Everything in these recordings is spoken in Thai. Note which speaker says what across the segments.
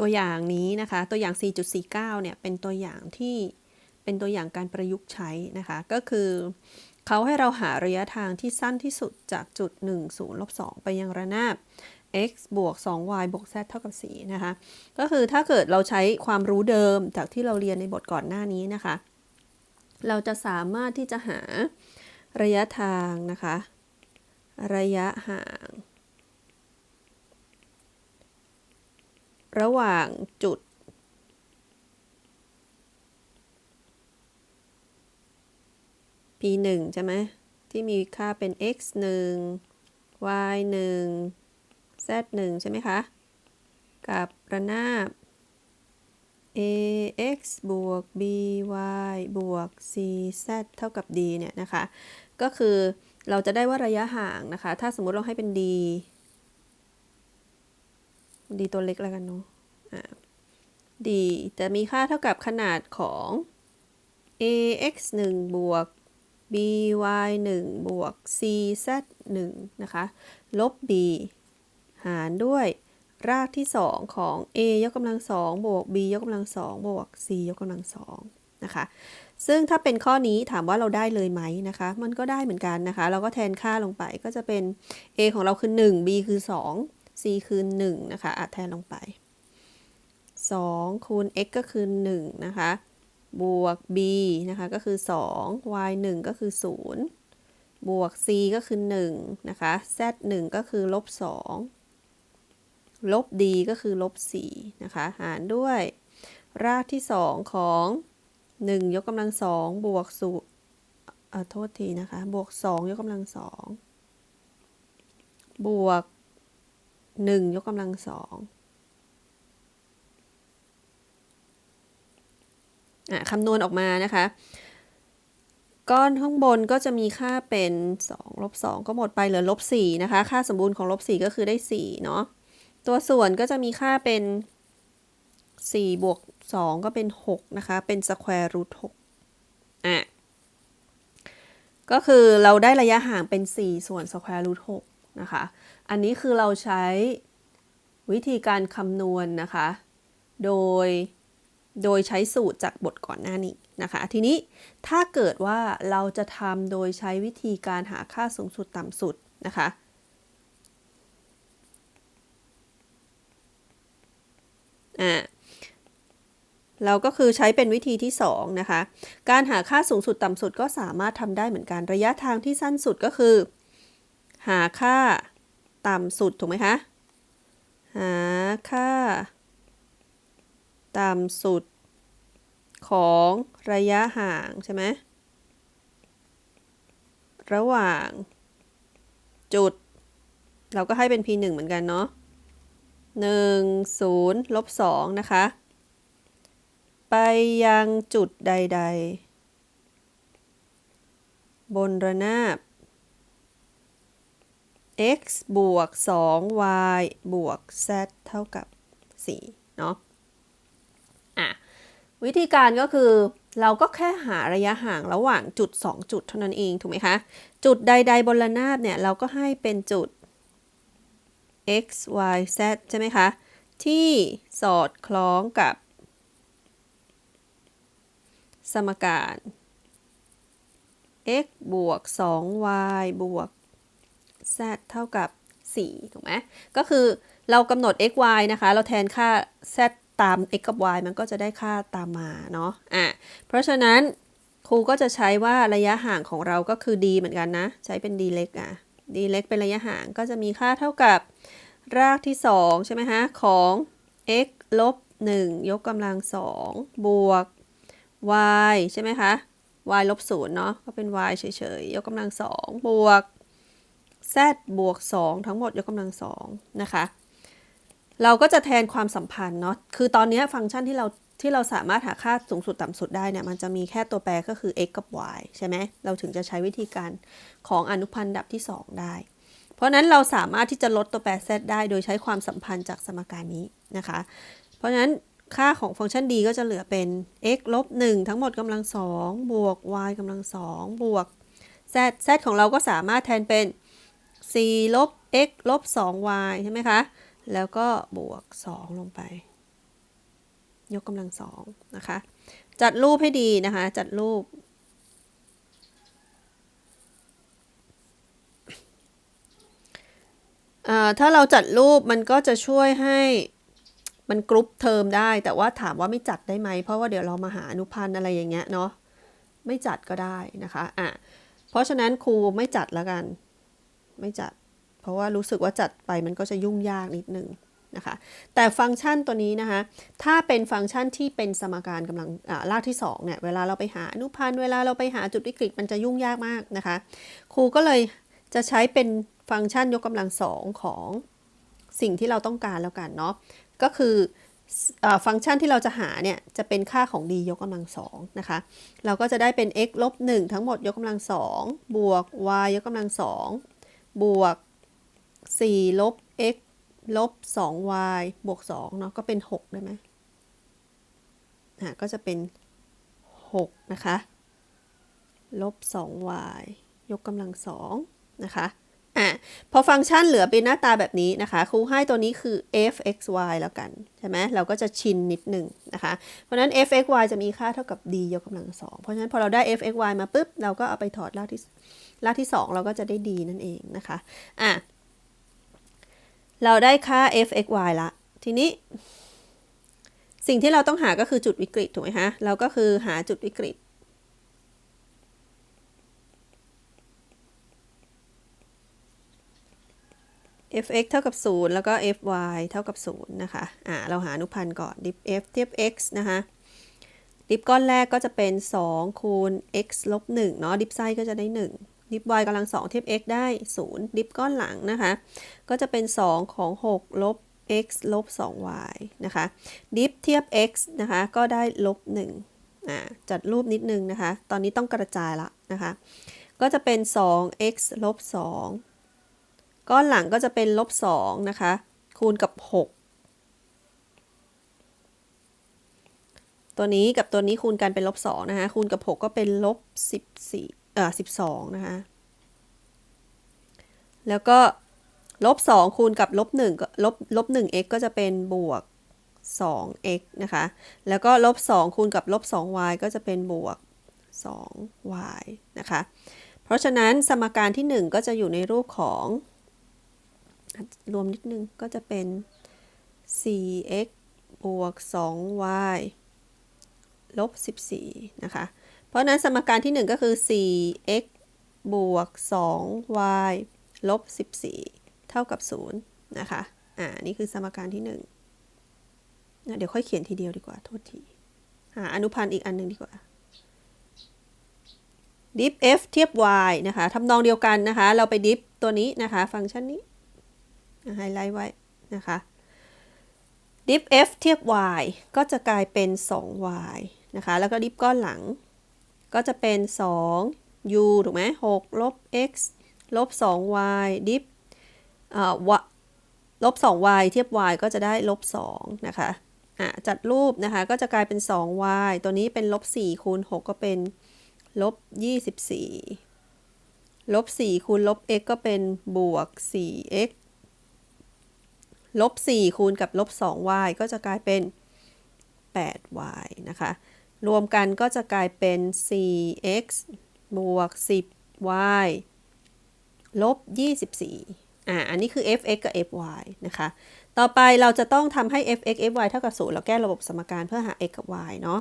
Speaker 1: ตัวอย่างนี้นะคะ ตัวอย่าง 4.49 เนี่ย เป็นตัวอย่างที่เป็นตัวอย่างการประยุกต์ใช้นะคะ ก็คือเขาให้เราหาระยะทางที่สั้นที่สุดจากจุด 1 0ลบ2ไปยังระนาบ x บวก 2y บวก z เท่ากับ 4 นะคะ ก็คือถ้าเกิดเราใช้ความรู้เดิมจากที่เราเรียนในบทก่อนหน้านี้นะคะ เราจะสามารถที่จะหาระยะทางนะคะ ระยะห่าง ระหว่างจุด p 1ใช่ไหมที่มีค่าเป็น x 1 y 1 z 1ใช่ไหมคะ กับระนาบ ax บวก by บวก cz เท่ากับ d เนี่ยนะคะ ก็คือเราจะได้ว่าระยะห่างนะคะ ถ้าสมมติเราให้เป็น d d ตัวเล็กแล้วกันเนาะ d จะมีค่าเท่ากับขนาดของ ax 1บวก by 1บวก cz 1นะคะ ลบ b หารด้วยรากที่ 2 ของ a ยกกำลังสองบวก b ยกกำลังสองบวก c ยกกำลังสองนะคะ ซึ่งถ้าเป็นข้อนี้ถามว่าเราได้เลยไหมนะคะ มันก็ได้เหมือนกันนะคะ เราก็แทนค่าลงไปก็จะเป็น a ของเราคือ 1 b คือ 2 c คือ1นะคะอาแทนลงไป 2 คูณ x ก็คือ1นะคะบวก b นะคะก็คือ 2 y 1 ก็คือ 0 บวก c ก็คือ1นะคะ z 1 ก็คือลบ 2 ลบ d ก็คือลบ 4 นะคะ หารด้วย รากที่ 2 ของ 1 ยกกำลังสองบวกสูอ่าโทษทีนะคะ บวก 2 ยกกำลังสองบวก 1ยกกำลังสองคำนวณออกมานะคะ ก้อนข้างบนก็จะมีค่าเป็น2ลบ2ก็หมดไปเหลือลบ4นะคะ ค่าสมบูรณ์ของลบ4ก็คือได้4เนาะ ตัวส่วนก็จะมีค่าเป็น4บวก2ก็เป็น 6 นะคะ เป็นสแควร์รูท6อะ ก็คือเราได้ระยะห่างเป็น 4 ส่วนสแควร์รูท6 นะคะ อันนี้คือเราใช้วิธีการคำนวณนนะคะ โดย โดยใช้สูตรจากบทก่อนหน้านี้นะคะ ทีนี้ถ้าเกิดว่าเราจะทำโดยใช้วิธีการหาค่าสูงสุดต่ำสุดนะคะอ่าเราก็คือใช้เป็นวิธีที่ 2 นะคะ การหาค่าสูงสุดต่ำสุดก็สามารถทำได้เหมือนกัน ระยะทางที่สั้นสุดก็คือ หาค่าต่ำสุดถูกไหมคะ หาค่า ต่ำสุด ของระยะห่างใช่ไหม ระหว่าง จุด เราก็ให้เป็น p1 เหมือนกันเนาะ1 0ลบ2นะคะ ไปยังจุดใด ๆ บนระนาบ x บวก 2y บวก z เท่ากับ 4 เนาะอะวิธีการก็คือเราก็แค่หาระยะห่างระหว่างจุด 2 จุดเท่านั้นเอง ถูกไหมคะ จุดใด ๆ บนระนาบเนี่ย เราก็ให้เป็นจุด x y z ใช่ไหมคะ ที่สอดคล้องกับ สมการ x บวก 2y บวก z เท่ากับ 4 ถูกไหมก็คือเรากำหนด x y นะคะ เราแทนค่า z ตาม x กับ y มันก็จะได้ค่าตามมาเนาะอะเพราะฉะนั้นครูก็จะใช้ว่าระยะห่างของเราก็คือ d เหมือนกันนะ ใช้เป็น d เล็กอะ d เล็กเป็นระยะห่างก็จะมีค่าเท่ากับ รากที่ 2 ใช่ไหมฮะ ของ x ลบ 1 ยกกำลัง 2 บวก y ใช่ไหมคะ y ลบ 0 เนาะก็เป็น y เฉยๆ ยกกำลัง 2 บวก z บวก 2 ทั้งหมดยกกำลัง2นะคะ เราก็จะแทนความสัมพันธ์เนาะ คือตอนนี้ฟังก์ชันที่เราที่เราสามารถหาค่าสูงสุดต่ำสุดได้เนี่ยมันจะมีแค่ตัวแปรก็คือ x กับ y ใช่ไหม เราถึงจะใช้วิธีการของอนุพันธ์ดับที่ 2 ได้ เพราะนั้นเราสามารถที่จะลดตัวแปร z ได้โดยใช้ความสัมพันธ์จากสมการนี้นะคะ เพราะฉะนั้นค่าของฟังก์ชัน d ก็จะเหลือเป็น x ลบ1ทั้งหมดกำลัง2บวก y กำลัง2บวก z z ของเราก็สามารถแทนเป็น c ลบ x ลบ 2y ใช่ไหมคะ แล้วก็บวก 2 ลงไป ยกกำลังสองนะคะ จัดรูปให้ดีนะคะ จัดรูป ถ้าเราจัดรูปมันก็จะช่วยให้มันกรุ๊ปเทอมได้ แต่ว่าถามว่าไม่จัดได้ไหม เพราะว่าเดี๋ยวเรามาหาอนุพันธ์อะไรอย่างเงี้ยเนาะ ไม่จัดก็ได้นะคะ อะ เพราะฉะนั้นครูไม่จัดแล้วกัน ไม่จัด เพราะว่ารู้สึกว่าจัดไปมันก็จะยุ่งยากนิดนึงนะคะแต่ฟังก์ชันตัวนี้นะคะถ้าเป็นฟังก์ชันที่เป็นสมการกำลังรากที่2เนี่ยเวลาเราไปหาอนุพันธ์เวลาเราไปหาจุดวิกฤตมันจะยุ่งยากมากนะคะครูก็เลยจะใช้เป็นฟังก์ชันยกกำลังสองของสิ่งที่เราต้องการแล้วกันเนาะก็คือฟังก์ชันที่เราจะหาเนี่ยจะเป็นค่าของ d ยกกำลังสองนะคะเราก็จะได้เป็น x ลบ1ทั้งหมดยกกำลังสองบวก y ยกกำลังสอง บวก 4 ลบ x ลบ 2y บวก 2 เนาะก็เป็น 6 ได้ไหมอะก็จะเป็น 6 นะคะ ลบ 2y ยกกำลังสองนะคะ อะพอฟังก์ชันเหลือเป็นหน้าตาแบบนี้นะคะครูให้ตัวนี้คือ f(x,y) แล้วกัน ใช่ไหมเราก็จะชินนิดหนึ่งนะคะ เพราะนั้น f(x,y) จะมีค่าเท่ากับ d ยกกำลังสองเพราะฉะนั้นพอเราได้ f(x,y) มาปุ๊บ เราก็เอาไปถอดรากที่รากที่ 2 เราก็จะได้ d นั่นเองนะคะอะเราได้ค่า f(x,y) ละ ทีนี้ สิ่งที่เราต้องหาก็คือจุดวิกฤตถูกไหมคะเราก็คือหาจุดวิกฤต f(x) เท่ากับ 0 แล้วก็ f(y) เท่ากับ 0 นะคะ อ่า เราหาอนุพันธ์ก่อน ดิฟ f เทียบ x นะคะ ดิฟก้อนแรกก็จะเป็น 2 คูณ x ลบ1เนาะ ดิฟไส้ก็จะได้ 1 ดิฟ y กำลัง 2 เทียบ x ได้ 0 ดิฟก้อนหลังนะคะ ก็จะเป็น 2 ของ 6 ลบ x ลบ 2y นะคะ ดิฟเทียบ x นะคะ ก็ได้ลบ1อ่า จัดรูปนิดนึงนะคะ ตอนนี้ต้องกระจายละนะคะ ก็จะเป็น 2x ลบ2 ก้อนหลังก็จะเป็นลบ2นะคะ คูณกับ 6 ตัวนี้กับตัวนี้คูณกันเป็นลบ2นะคะ คูณกับ 6 ก็เป็นลบ14เอ่อ12 นะคะ แล้วก็ลบ2คูณกับลบ1ก็ลบลบ 1x ก็จะเป็นบวก 2x นะคะ แล้วก็ลบ 2 คูณกับลบ 2y ก็จะเป็นบวก 2y นะคะ เพราะฉะนั้นสมการที่ 1 ก็จะอยู่ในรูปของ รวมนิดนึงก็จะเป็น 4x บวก 2y ลบ 14 นะคะ เพราะนั้นสมการที่ 1 ก็คือ 4x บวก 2y ลบ 14 เท่ากับ 0 นะคะ อ่า นี่คือสมการที่ 1นะเดี๋ยวค่อยเขียนทีเดียวดีกว่า โทษทีหาอนุพันธ์อีกอันหนึ่งดีกว่าดิฟ f เทียบ y นะคะทำนองเดียวกันนะคะ เราไปดิฟตัวนี้นะคะ ฟังก์ชันนี้ ไฮไลท์ไว้นะคะ diff f เทียบ y ก็จะกลายเป็น 2y นะคะ แล้วก็ diff ก้อนหลัง ก็จะเป็น 2u ถูกไหม6ลบ x ลบ 2y diff อ่าลบ 2y เทียบ y ก็จะได้ลบ 2 นะคะอะจัดรูปนะคะ ก็จะกลายเป็น 2y ตัวนี้เป็นลบ 4 คูณ 6 ก็เป็นลบ 24 ลบ 4 คูณลบ x ก็เป็นบวก 4x ลบ4คูณกับลบ 2y ก็จะกลายเป็น 8y นะคะ รวมกันก็จะกลายเป็น 4x บวก 10y ลบ 24 อ่า อันนี้คือ fx กับ fy นะคะ ต่อไปเราจะต้องทำให้ fx fy เท่ากับ0เราแก้ระบบสมการเพื่อหา x กับ y เนาะ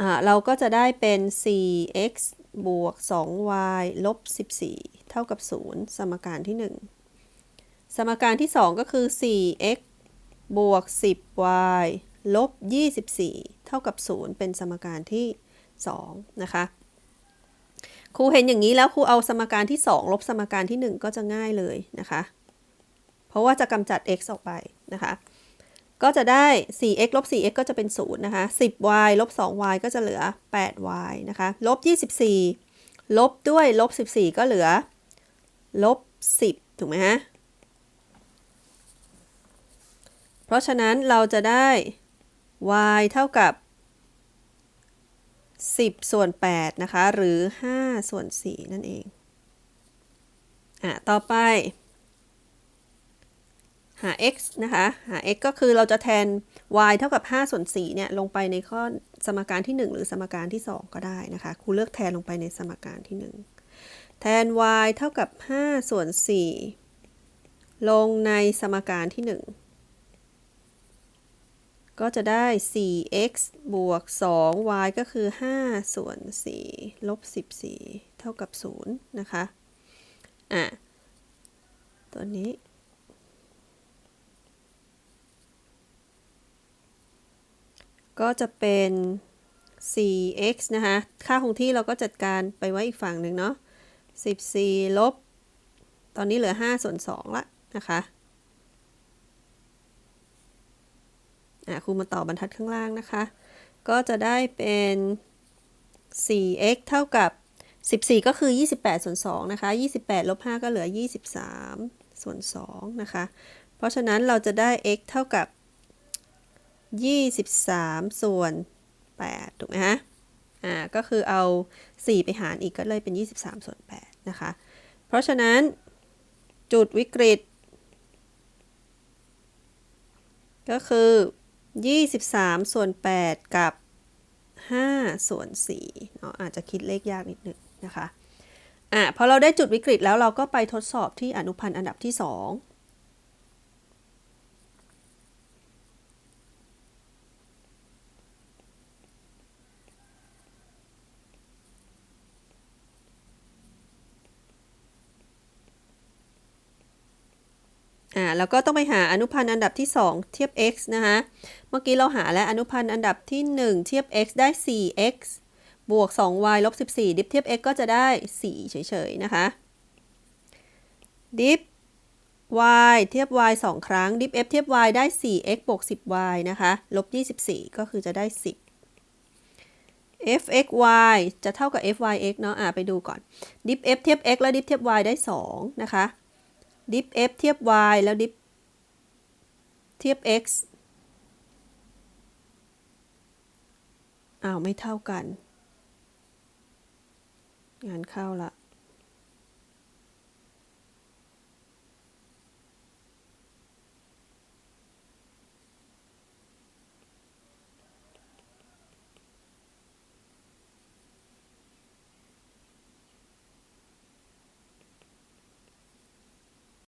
Speaker 1: อ่า เราก็จะได้เป็น 4x บวก 2y ลบ 14 เท่ากับ 0 สมการที่ 1 สมการที่ 2 ก็คือ 4x บวก 10y ลบ 24 เท่ากับ 0 เป็นสมการที่ 2 นะคะ ครูเห็นอย่างนี้แล้วครูเอาสมการที่ 2 ลบสมการที่ 1 ก็จะง่ายเลยนะคะ เพราะว่าจะกำจัด x ออกไปนะคะ ก็จะได้ 4x ลบ 4x ก็จะเป็น 0 นะคะ 10y ลบ 2y ก็จะเหลือ 8y นะคะ ลบ 24 ลบด้วยลบ 14 ก็เหลือ ลบ 10 ถูกไหมฮะ เพราะฉะนั้นเราจะได้ y เท่ากับ 10 ส่วน 8 นะคะ หรือ 5 ส่วน 4 นั่นเอง อะ ต่อไป หา x นะคะ หา x ก็คือเราจะแทน y เท่ากับ 5 ส่วน 4 เนี่ย ลงไปในข้อสมการที่ 1 หรือสมการที่ 2 ก็ได้นะคะ ครูเลือกแทนลงไปในสมการที่ 1 แทน y เท่ากับ 5 ส่วน 4 ลงในสมการที่ 1 ก็จะได้ 4x บวก 2y ก็คือ 5 ส่วน 4 ลบ 14 เท่ากับ 0 นะคะ อะ ตัวนี้ ก็จะเป็น 4x นะคะ ค่าคงที่เราก็จัดการไปไว้อีกฝั่งหนึ่งเนาะ 14 ลบ ตอนนี้เหลือ 5 ส่วน 2 ละนะคะ อะ ครูมาต่อบรรทัดข้างล่างนะคะ ก็จะได้เป็น 4x เท่ากับ 14 ก็คือ 28 ส่วน 2 นะคะ 28 ลบ 5 ก็เหลือ 23 ส่วน 2 นะคะ เพราะฉะนั้นเราจะได้ x เท่ากับ 23 ส่วน 8 ถูกไหมฮะ อ่า ก็คือเอา 4 ไปหารอีกก็เลยเป็น 23 ส่วน 8 นะคะ เพราะฉะนั้นจุดวิกฤตก็คือ 23 ส่วน 8 กับ 5 ส่วน4เนาะอาจจะคิดเลขยากนิดนึงนะคะอะพอเราได้จุดวิกฤตแล้วเราก็ไปทดสอบที่อนุพันธ์อันดับที่ 2 อ่าแล้วก็ต้องไปหาอนุพันธ์อันดับที่ 2 เทียบ x นะคะเมื่อกี้เราหาแล้วอนุพันธ์อันดับที่ 1 เทียบ x ได้ 4x บวก 2y ลบ 14 ดิฟเทียบ x ก็จะได้ 4 เฉยๆ นะคะ ดิฟ y เทียบ y 2 ครั้ง ดิฟ f เทียบ y ได้ 4x บวก 10y นะคะ ลบ 24 ก็คือจะได้ 10 fxy จะเท่ากับ fyx เนาะอ่าไปดูก่อน ดิฟ f เทียบ x แล้วดิฟเทียบ y ได้ 2 นะคะ ดิฟ f เทียบ y แล้วดิฟเทียบ x อ้าว ไม่เท่ากัน งานเข้าละ